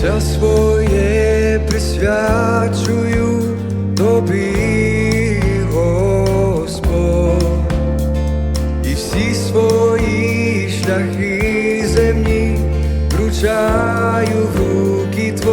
Життя своє присвячую тобі, Господь, і всі свої шляхи земні вручаю в руки Твої.